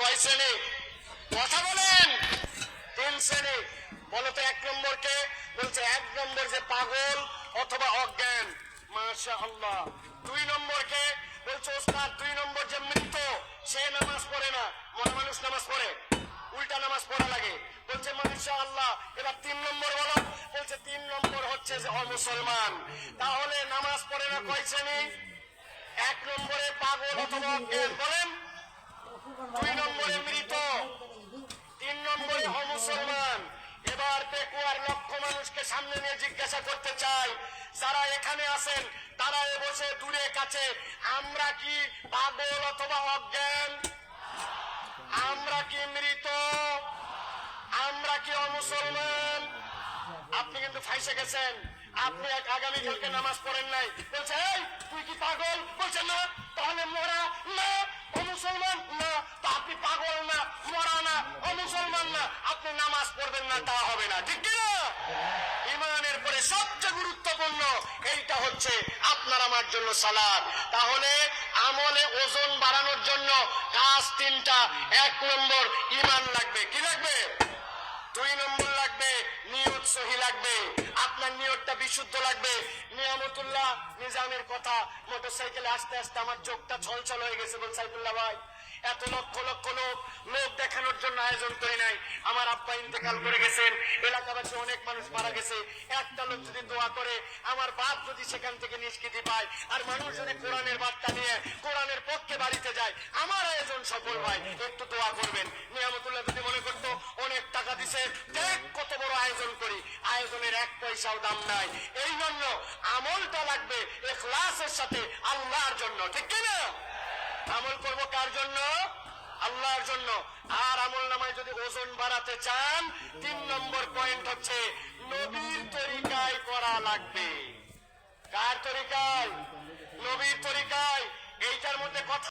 কয় শ্রেণি? কথা বলেন। তিন শ্রেণি। বলো তো এক নম্বরকে বলছে এক নম্বর যে পাগল অথবা অজ্ঞান। মাশা আল্লাহ দুই নম্বরকে বলছে ওস্তাদ, দুই নম্বর যে সে নামাজ পড়ে না। মনে মানুষ নামাজ পড়ে? উল্টা নামাজ পড়া লাগে। বলছে মাশা আল্লাহ এবার তিন নম্বর বলো। বলছে তিন নম্বর হচ্ছে যে অমুসলমান। তাহলে নামাজ পড়ে না কয় শ্রেণি? এক নম্বরে পাগল অথবা অজ্ঞান। বলেন। পেকুয়ার লক্ষ মানুষকে সামনে নিয়ে জিজ্ঞাসা করতে চাই, যারা এখানে আছেন তারা এ বসে দূরে কাছে, আমরা কি পাগল অথবা অজ্ঞান? আমরা কি মৃত? আমরা কি অমুসলমান? আপনি কিন্তু ফাইসে গেছেন। আপনি এক আগামীকালকে নামাজ পড়েন নাই। বলছে, এই, তুই কি পাগল? বলছে, না, তাহলে মরা, না ও মুসলমান না, তো আপনি পাগল না, মরা না ও মুসলমান না, আপনি নামাজ পড়বেন না, তা হবে না। ঠিক কি না ইমানের পরে সবচেয়ে গুরুত্বপূর্ণ এইটা হচ্ছে আপনার আমার জন্য সালাদ। তাহলে আমলে ওজন বাড়ানোর জন্য কাজ তিনটা। এক নম্বর ইমান লাগবে। কি লাগবে? দুই নম্বর লাগবে নিয়ত সহি লাগবে। আপনার নিয়তটা বিশুদ্ধ লাগবে। নিয়ামতুল্লাহ, নিজামের কথা, মোটরসাইকেলে আস্তে আস্তে আমার চোখটা ছলছল হয়ে গেছে বল সাইফুল্লাহ ভাই। এত লক্ষ লক্ষ লোক লোক দেখানোর জন্য আয়োজন করি নাই। আমার আব্বা ইন্তেকাল করে গেছেন। এলাকাবাসী অনেক মানুষ মারা গেছে। একটা লোক যদি দোয়া করে, আমার বাপ যদি সেখান থেকে নিষ্কৃতি পায়, আর মানুষ যদি কোরআনের বার্তা নিয়ে কোরআনের পক্ষে বাড়িতে যায়, আমার আয়োজন সফল হয়। একটু দোয়া করবেন। নিয়ামতুল্লাহ যদি মনে করতো, অনেক টাকা দিছে। দেখ কত বড় আয়োজন করি। আয়োজনের এক পয়সাও দাম নাই। এই জন্য আমলটা লাগবে এখলাসের সাথে, আল্লাহর জন্য। ঠিক কি না আমল করব কার জন্য? আল্লাহর জন্য। আর আমল নামায় যদি ওজন বাড়াতে চান, তিন নম্বর পয়েন্ট হচ্ছে নবীর তরিকায় করা লাগবে। কার তরিকায়? নবীর তরিকায়। এইটার মধ্যে কথা